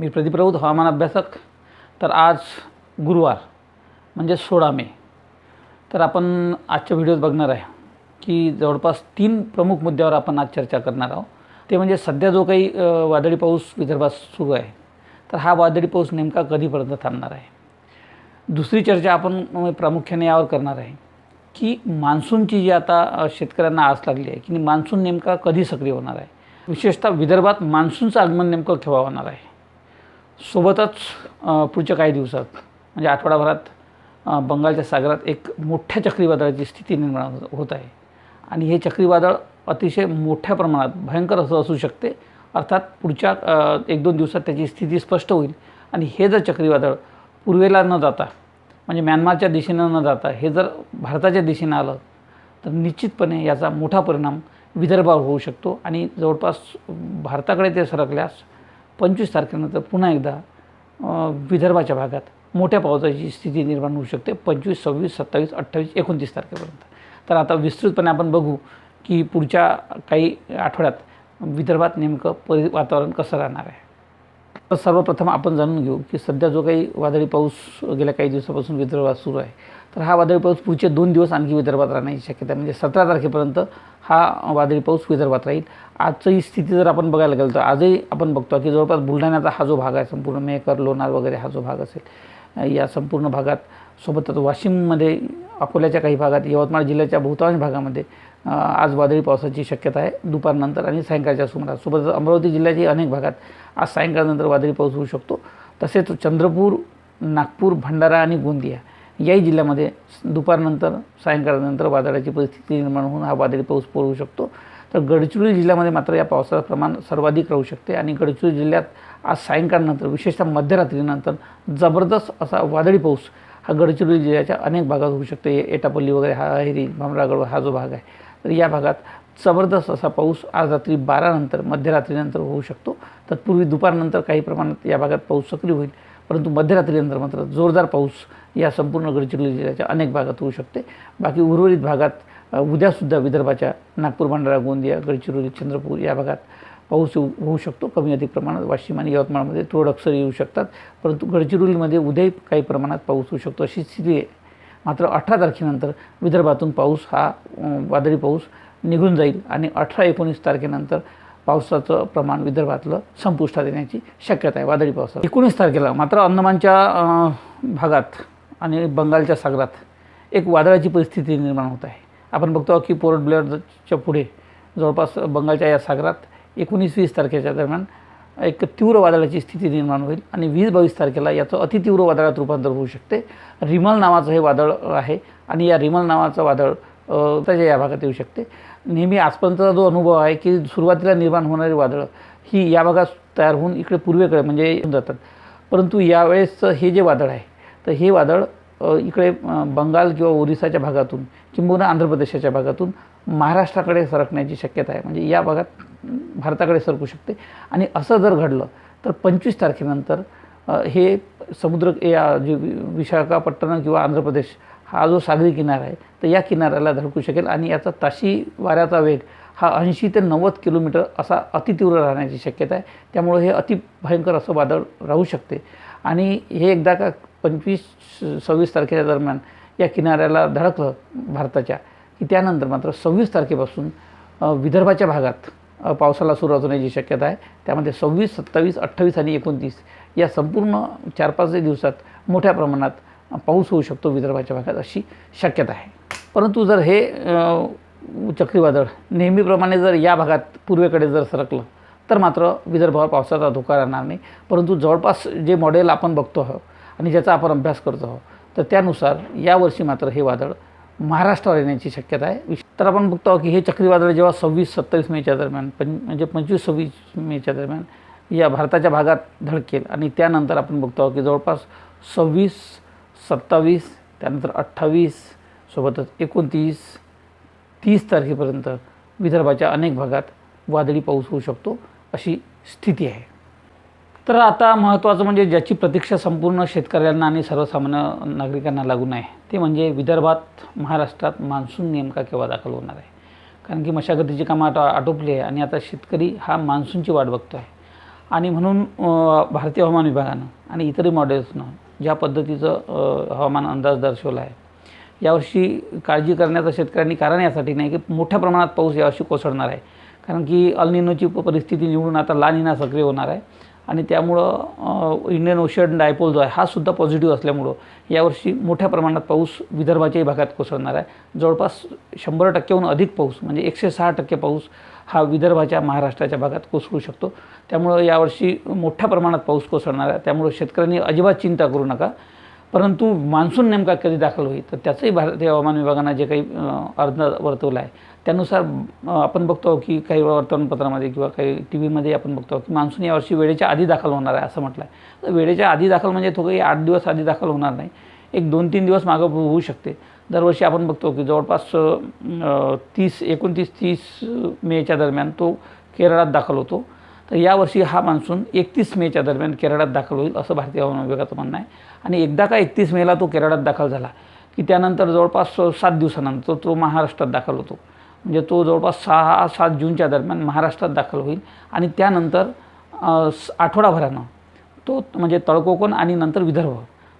मी प्रदीप राऊत हवामान अभ्यासक. तर आज गुरुवार म्हणजे सोळा मे. तर आपण आजच्या व्हिडिओत बघणार आहे की जवळपास तीन प्रमुख मुद्द्यावर आपण आज चर्चा करणार आहोत. ते म्हणजे सध्या जो काही वादळी पाऊस विदर्भात सुरू आहे तर हा वादळी पाऊस नेमका कधीपर्यंत थांबणार आहे? दुसरी चर्चा आपण प्रामुख्याने यावर करणार आहे. की मान्सूनची जी आता शेतकऱ्यांना आस लागली आहे की मान्सून नेमका कधी सक्रिय होणार आहे? विशेषतः विदर्भात मान्सूनचं आगमन नेमकं केव्हा होणार आहे? सोबतच पुढच्या काही दिवसात म्हणजे आठवडाभरात बंगालच्या सागरात एक मोठ्या चक्रीवादळाची स्थिती निर्माण होत- आहे. आणि हे चक्रीवादळ अतिशय मोठ्या प्रमाणात भयंकर असं असू शकते. अर्थात पुढच्या एक दोन दिवसात त्याची स्थिती स्पष्ट होईल. आणि हे जर चक्रीवादळ पूर्वेला न जाता म्हणजे म्यानमारच्या दिशेनं न जाता हे जर भारताच्या दिशेनं आलं तर निश्चितपणे याचा मोठा परिणाम विदर्भावर होऊ शकतो. आणि जवळपास भारताकडे ते सरकल्यास पंचवीस तारखेनंतर पुन्हा एकदा विदर्भाच्या भागात मोठ्या पावसाची स्थिती निर्माण होऊ शकते. पंचवीस सव्वीस सत्तावीस अठ्ठावीस एकोणतीस तारखेपर्यंत. तर आता विस्तृतपणे आपण बघू की पुढच्या काही आठवड्यात विदर्भात नेमकं परि वातावरण कसं राहणार आहे. तर सर्वप्रथम आपण जाणून घेऊ की सध्या जो काही वादळी पाऊस गेल्या काही दिवसापासून विदर्भात सुरू आहे तर हा वादळी पाऊस पुढचे दोन दिवस आणखी विदर्भात राहण्याची शक्यता आहे. म्हणजे सतरा तारखेपर्यंत हा वादळी पाऊस विदर्भात राहील. आजची स्थिती जर आपण बघायला गेलो तर आजही आपण बघतो की जवळपास बुलढाण्याचा हा जो भाग आहे संपूर्ण मेकर लोणार वगैरे हा जो भाग असेल या संपूर्ण भागात सोबतच वाशिममध्ये अकोल्याच्या काही भागात यवतमाळ जिल्ह्याच्या बहुतांश भागामध्ये आज वादळी पावसाची शक्यता आहे. दुपारनंतर आणि सायंकाळच्या सुमारास. सोबतच अमरावती जिल्ह्याच्या अनेक भागात आज सायंकाळनंतर वादळी पाऊस होऊ शकतो. तसेच चंद्रपूर नागपूर भंडारा आणि गोंदिया याही जिल्ह्यामध्ये दुपारनंतर सायंकाळनंतर वादळाची परिस्थिती निर्माण होऊन हा वादळी पाऊस पडू शकतो. तर गडचिरोली जिल्ह्यामध्ये मात्र या पावसाचं प्रमाण सर्वाधिक राहू शकते आणि गडचिरोली जिल्ह्यात आज सायंकाळनंतर विशेषतः मध्यरात्रीनंतर जबरदस्त असा वादळी पाऊस हा गडचिरोली जिल्ह्याच्या अनेक भागात होऊ शकतो. एटापल्ली वगैरे हा हेरी भामरागड हा जो भाग आहे. तर या भागात जबरदस्त असा पाऊस आज रात्री बारानंतर मध्यरात्रीनंतर होऊ शकतो. तत्पूर्वी दुपारनंतर काही प्रमाणात या भागात पाऊस सक्रिय होईल परंतु मध्यरात्रीनंतर मात्र जोरदार पाऊस या संपूर्ण गडचिरोली जिल्ह्याच्या अनेक भागात होऊ शकते. बाकी उर्वरित भागात उद्यासुद्धा विदर्भाच्या नागपूर भंडारा गोंदिया गडचिरोली चंद्रपूर या भागात पाऊस येऊ होऊ शकतो. कमी अधिक प्रमाणात वाशिम आणि यवतमाळमध्ये तुरळक सरी येऊ शकतात परंतु गडचिरोलीमध्ये उद्याही काही प्रमाणात पाऊस होऊ शकतो अशी स्थिती आहे. मात्र अठरा तारखेनंतर विदर्भातून पाऊस हा वादळी पाऊस निघून जाईल आणि अठरा एकोणीस तारखेनंतर पावसाचं प्रमाण विदर्भातलं संपुष्टात येण्याची शक्यता आहे वादळी पावसात एकोणीस तारखेला मात्र अंदमानच्या भागात आणि बंगालच्या सागरात एक वादळाची परिस्थिती निर्माण होत आहे. आपण बघतो की पोर्ट ब्लेअरच्या पुढे जवळपास बंगालच्या या सागरात एकोणीस वीस तारखेच्या दरम्यान एक तीव्र वादळाची स्थिती निर्माण होईल आणि वीस बावीस तारखेला याचं अतितीव्र वादळात रूपांतर होऊ शकते. रिमल नावाचं हे वादळ आहे आणि या रिमल नावाचं वादळ त्याच्या या भागात येऊ शकते. नेहमी आजपर्यंतचा जो अनुभव आहे की सुरुवातीला निर्माण होणारी वादळं ही या भागात तयार होऊन इकडे पूर्वेकडे म्हणजे येऊन जातात. परंतु यावेळेसचं हे जे वादळ आहे तर हे वादळ इकडे बंगाल किंवा ओरिसाच्या भागातून किंबहुना आंध्र प्रदेशाच्या भागातून महाराष्ट्राकडे सरकण्याची शक्यता आहे. म्हणजे या भागात भारताकडे सरकू शकते. आणि असं जर घडलं तर पंचवीस तारखेनंतर हे समुद्र या जे विशाखापट्टणम किंवा आंध्र प्रदेश हा जो सागरी किनारा आहे तर या किनाऱ्याला धडकू शकेल आणि याचा ताशी वाऱ्याचा वेग हा ऐंशी ते नव्वद किलोमीटर असा अतितीव्र राहण्याची शक्यता आहे. त्यामुळे हे अति भयंकर असं वादळ राहू शकते. आणि हे एकदा का पंचवीस सव्वीस तारखेच्या दरम्यान या किनाऱ्याला धडकलं भारताच्या की त्यानंतर मात्र सव्वीस तारखेपासून विदर्भाच्या भागात पावसाला सुरुवात होण्याची शक्यता आहे. त्यामध्ये सव्वीस सत्तावीस अठ्ठावीस आणि एकोणतीस या संपूर्ण चार पाच दिवसात मोठ्या प्रमाणात पाऊस होऊ शकतो विदर्भाच्या भागात अशी शक्यता आहे. परंतु जर हे चक्रीवादळ नेहमीप्रमाणे जर या भागात पूर्वेकडे जर सरकलं तर मात्र विदर्भावर पावसाचा धोका राहणार नाही. परंतु जवळपास जे मॉडेल आपण बघतो आहोत आणि ज्याचा आपण अभ्यास करतो आहोत. तर त्यानुसार यावर्षी मात्र हे वादळ महाराष्ट्रावर येण्याची शक्यता आहे. तर आपण बघतो आहोत की हे चक्रीवादळ जेव्हा सव्वीस सत्तावीस मेच्या दरम्यान पं म्हणजे पंचवीस सव्वीस मेच्या दरम्यान या भारताच्या भागात धडकेल आणि त्यानंतर आपण बघतो आहोत की जवळपास सव्वीस सत्तावीस त्यानंतर अठ्ठावीस सोबतच एकोणतीस तीस तारखेपर्यंत विदर्भाच्या अनेक भागात वादळी पाऊस होऊ शकतो अशी स्थिती आहे. तर आता महत्त्वाचं म्हणजे ज्याची प्रतीक्षा संपूर्ण शेतकऱ्यांना आणि सर्वसामान्य नागरिकांना लागून आहे ते म्हणजे विदर्भात महाराष्ट्रात मान्सून नेमका केव्हा दाखल होणार आहे? कारण की मशागतीची कामं आता आटोपली आहे आणि आता शेतकरी हा मान्सूनची वाट बघतो आहे आणि म्हणून भारतीय हवामान विभागानं आणि इतरही मॉडेल्सनं ज्या पद्धतीचं हवामान अंदाज दर्शवला आहे यावर्षी काळजी करण्याचं शेतकऱ्यांनी कारण यासाठी नाही की मोठ्या प्रमाणात पाऊस यावर्षी कोसळणार आहे. कारण की अल्निनोची परिस्थिती निवडून आता लानिना सक्रिय होणार आहे. आणि त्यामुळं इंडियन ओशियन डायपोल जो आहे हा सुद्धा पॉझिटिव्ह असल्यामुळं यावर्षी मोठ्या प्रमाणात पाऊस विदर्भाच्याही भागात कोसळणार आहे. जवळपास शंभर टक्क्याहून अधिक पाऊस म्हणजे एकशे सहा टक्के पाऊस हा विदर्भाच्या महाराष्ट्राच्या भागात कोसळू शकतो. त्यामुळं यावर्षी मोठ्या प्रमाणात पाऊस कोसळणार आहे. त्यामुळं शेतकऱ्यांनी अजिबात चिंता करू नका. परंतु मान्सून नेमका कधी दाखल होईल? तर त्याचंही भारतीय हवामान विभागानं जे काही अर्ज वर्तवलं आहे त्यानुसार आपण बघतो की काही वर्तमानपत्रामध्ये किंवा काही टी व्हीमध्ये आपण बघतो की मान्सून यावर्षी वेळेच्या आधी दाखल होणार आहे असं म्हटलं आहे. तर वेळेच्या आधी दाखल म्हणजे तो काही आठ दिवस आधी दाखल होणार नाही. एक दोन तीन दिवस मागं होऊ शकते. दरवर्षी आपण बघतो की जवळपास तीस एकोणतीस तीस मेच्या दरम्यान तो केरळात दाखल होतो. तर यावर्षी हा मान्सून एकतीस मेच्या दरम्यान केरळात दाखल होईल असं भारतीय हवामान विभागाचं म्हणणं आहे. आणि एकदा का एकतीस मेला तो केरळात दाखल झाला की त्यानंतर जवळपास सात दिवसानंतर तो महाराष्ट्रात दाखल होतो. म्हणजे तो जवळपास सहा सात जूनच्या दरम्यान महाराष्ट्रात दाखल होईल. आणि त्यानंतर आठवडाभरानं तो म्हणजे तळकोकण आणि नंतर विदर्भ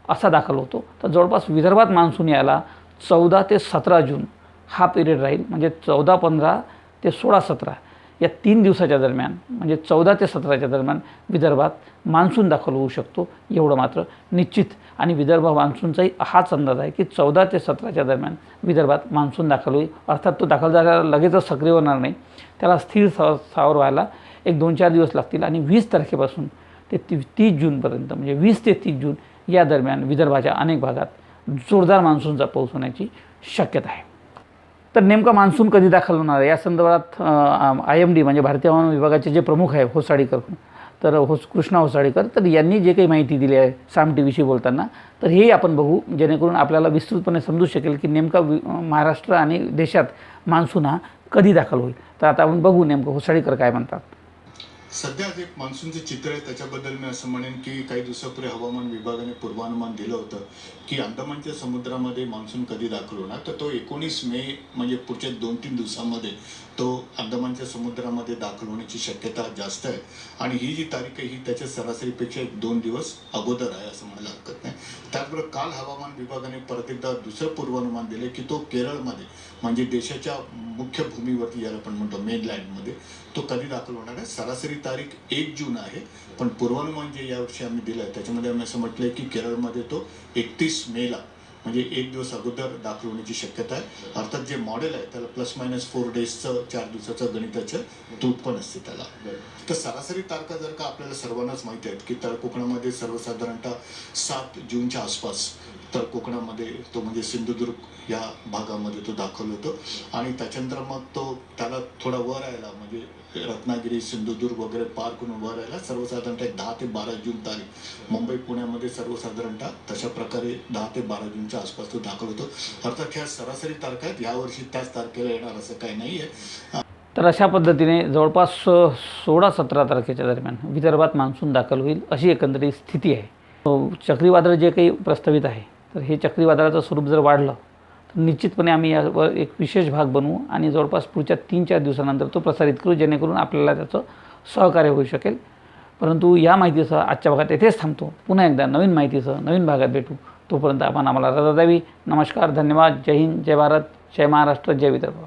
असा दाखल होतो. तर जवळपास विदर्भात मान्सून यायला चौदा ते सतरा जून हा पिरियड राहील. म्हणजे चौदा पंधरा ते सोळा सतरा या तीन दिवसाच्या दरम्यान म्हणजे चौदा ते सतराच्या दरम्यान विदर्भात मान्सून दाखल होऊ शकतो एवढं मात्र निश्चित. आणि विदर्भ मान्सूनचाही हाच अंदाज आहे की चौदा ते सतराच्या दरम्यान विदर्भात मान्सून दाखल होईल. अर्थात तो दाखल झाल्यावर लगेचच सक्रिय होणार नाही. त्याला स्थिर सा सावर व्हायला एक दोन चार दिवस लागतील आणि वीस तारखेपासून ते ती तीस जूनपर्यंत म्हणजे वीस ते तीस जून या दरम्यान विदर्भाच्या अनेक भागात जोरदार मान्सूनचा पाऊस होण्याची शक्यता आहे. तर नेमका मान्सून कधी दाखल होणार आहे? या संदर्भात आय एम डी म्हणजे भारतीय हवामान विभागाचे जे प्रमुख आहे होसाडीकर. तर होस कृष्णा होसाडीकर तर यांनी जे काही माहिती दिली आहे साम टी व्हीशी बोलताना तर हेही आपण बघू जेणेकरून आपल्याला विस्तृतपणे समजू शकेल की नेमका वि महाराष्ट्र आणि देशात मान्सून हा कधी दाखल होईल. तर आता आपण बघू नेमकं होसाडीकर काय म्हणतात. सध्या जे मान्सूनचे चित्र आहे त्याच्याबद्दल मी असं म्हणेन की काही दिवसापूर्वी हवामान विभागाने पूर्वानुमान दिलं होतं की अंदमानच्या समुद्रामध्ये मान्सून कधी दाखल होणार? तर तो एकोणीस मे म्हणजे पुढच्या दोन तीन दिवसामध्ये तो अंदमानच्या समुद्रामध्ये दाखल होण्याची शक्यता जास्त आहे. आणि ही जी तारीख आहे ही त्याच्या सरासरीपेक्षा एक दोन दिवस अगोदर आहे असं म्हणायला हरकत नाही. त्याचबरोबर काल हवामान विभागाने परत एकदा दुसरं पूर्वानुमान दिले की तो केरळमध्ये म्हणजे देशाच्या मुख्य भूमीवरती ज्याला आपण म्हणतो मेनलँडमध्ये तो कधी दाखल होणार आहे? सरासरी तारीख एक जून आहे. पण पूर्वानुमान जे यावर्षी आम्ही दिलं आहे त्याच्यामध्ये आम्ही असं म्हटलंय की केरळमध्ये तो एकतीस मेला म्हणजे एक दिवस अगोदर दाखल होण्याची शक्यता आहे. अर्थात जे मॉडेल आहे त्याला प्लस मायनस फोर डेजचं चार दिवसाचं गणिताचं तूट पण असते त्याला. तर सरासरी तारखा जर का आपल्याला सर्वांनाच माहिती आहेत की तर कोकणामध्ये सर्वसाधारणतः सात जूनच्या आसपास तर कोकणामध्ये तो म्हणजे सिंधुदुर्ग या भागामध्ये तो दाखल होतो. आणि त्याच्यानंतर मग तो त्याला थोडा वर आयला म्हणजे रत्नागिरी सिंधुदुर्ग वगैरे पार करून वर आयला सर्वसाधारणतः एक दहा ते बारा जून तारीख मुंबई पुण्यामध्ये सर्वसाधारणतः तशा प्रकारे दहा ते बारा जूनच्या आसपास तो दाखल होतो. अर्थात ह्या सरासरी तारखा आहेत. यावर्षी त्याच तारखेला येणार असं काही नाही आहे तर अशा पद्धतीने जवळपास सोळा सतरा तारखेच्या दरम्यान विदर्भात मान्सून दाखल होईल अशी एकंदरीत स्थिती आहे. चक्रीवादळ जे काही प्रस्तावित आहे तर हे चक्रीवादळाचं स्वरूप जर वाढलं तर निश्चितपणे आम्ही यावर एक विशेष भाग बनवू आणि जवळपास पुढच्या तीन चार दिवसानंतर तो प्रसारित करू जेणेकरून आपल्याला त्याचं सहकार्य होऊ शकेल. परंतु या माहितीसह आजच्या भागात येथेच थांबतो. पुन्हा एकदा नवीन माहितीसह नवीन भागात भेटू. तोपर्यंत आपण आम्हाला रजा द्यावी. नमस्कार धन्यवाद. जय हिंद जय भारत जय महाराष्ट्र जय विदर्भ.